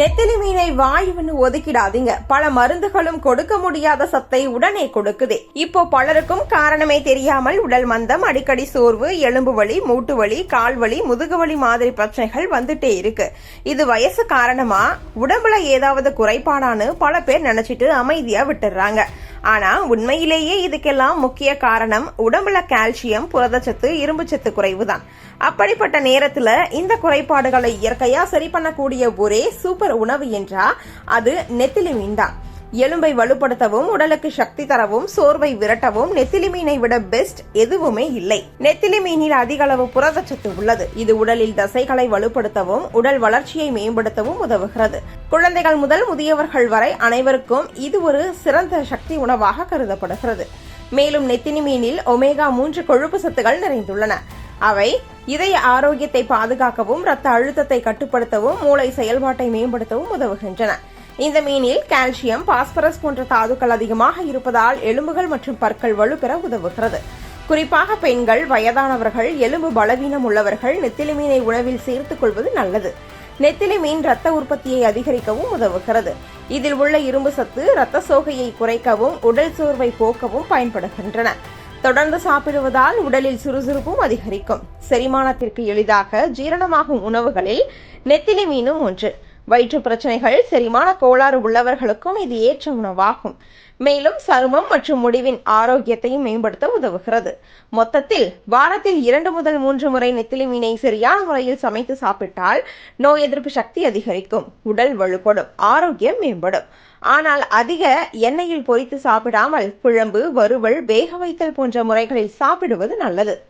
நெத்திலி மீனை வாயுன்னு ஒதுக்கிடாதீங்க. பல மருந்துகளும் கொடுக்க முடியாத சத்தை உடனே கொடுக்குது. இப்போ பலருக்கும் காரணமே தெரியாமல் உடல் மந்தம் அடிக்கடி சோர்வு எலும்பு வலி மூட்டு வலி கால் வலி முதுகு வலி மாதிரி பிரச்சனைகள் வந்துட்டே இருக்கு. இது வயசு காரணமா? உடம்புல ஏதாவது குறைபாடான்னு பல பேர் நினைச்சிட்டு அமைதியா விட்டுறாங்க ஆனா உண்மையிலேயே இதுக்கெல்லாம் முக்கிய காரணம் உடம்புல கால்சியம் புரதச்சத்து இரும்புச்சத்து குறைவுதான். அப்படிப்பட்ட நேரத்துல இந்த குறைபாடுகளை இயற்கையா சரி பண்ணக்கூடிய ஒரே சூப்பர் உணவு என்றா அது நெத்திலி மீன் தான். எலும்பை வலுப்படுத்தவும் உடலுக்கு சக்தி தரவும் சோர்வை விரட்டவும் நெத்திலி மீனை விட பெஸ்ட் எதுவுமே இல்லை. நெத்திலி மீனில் அதிக அளவு புரதச்சத்து உள்ளது. இது உடலில் தசைகளை வலுப்படுத்தவும் உடல் வளர்ச்சியை மேம்படுத்தவும் உதவுகிறது. குழந்தைகள் முதல் முதியவர்கள் வரை அனைவருக்கும் இது ஒரு சிறந்த சக்தி உணவாக கருதப்படுகிறது. மேலும் நெத்திலி மீனில் ஒமேகா மூன்று கொழுப்பு சத்துகள் நிறைந்துள்ளன. அவை இதய ஆரோக்கியத்தை பாதுகாக்கவும் இரத்த அழுத்தத்தை கட்டுப்படுத்தவும் மூளை செயல்பாட்டை மேம்படுத்தவும் உதவுகின்றன. இந்த மீனில் கால்சியம் பாஸ்பரஸ் போன்ற தாதுக்கள் அதிகமாக இருப்பதால் எலும்புகள் மற்றும் பற்கள் வலுப்பெற உதவுகிறது. குறிப்பாக பெண்கள் வயதானவர்கள் எலும்பு பலவீனம் உள்ளவர்கள் நெத்திலி மீனை உணவில் சேர்த்துக் கொள்வது நல்லது. நெத்திலி மீன் ரத்த உற்பத்தியை அதிகரிக்கவும் உதவுகிறது. இதில் உள்ள இரும்பு சத்து இரத்த சோகையை குறைக்கவும் உடல் சோர்வை போக்கவும் பயன்படுகின்றன. தொடர்ந்து சாப்பிடுவதால் உடலில் சுறுசுறுப்பும் அதிகரிக்கும். செரிமானத்திற்கு எளிதாக ஜீரணமாகும் உணவுகளில் நெத்திலி மீனும் ஒன்று. வயிற்று பிரச்சனைகள் செரிமான கோளாறு உள்ளவர்களுக்கும் இது ஏற்ற உணவாகும். மேலும் சருமம் மற்றும் முடிவின் ஆரோக்கியத்தையும் மேம்படுத்த உதவுகிறது. மொத்தத்தில் வாரத்தில் இரண்டு முதல் மூன்று முறை நெத்திலி மீனை சரியான முறையில் சமைத்து சாப்பிட்டால் நோய் எதிர்ப்பு சக்தி அதிகரிக்கும் உடல் வலுப்படும் ஆரோக்கியம் மேம்படும். ஆனால் அதிக எண்ணெயில் பொரித்து சாப்பிடாமல் குழம்பு வறுவல் வேக வைத்தல் போன்ற முறைகளில் சாப்பிடுவது நல்லது.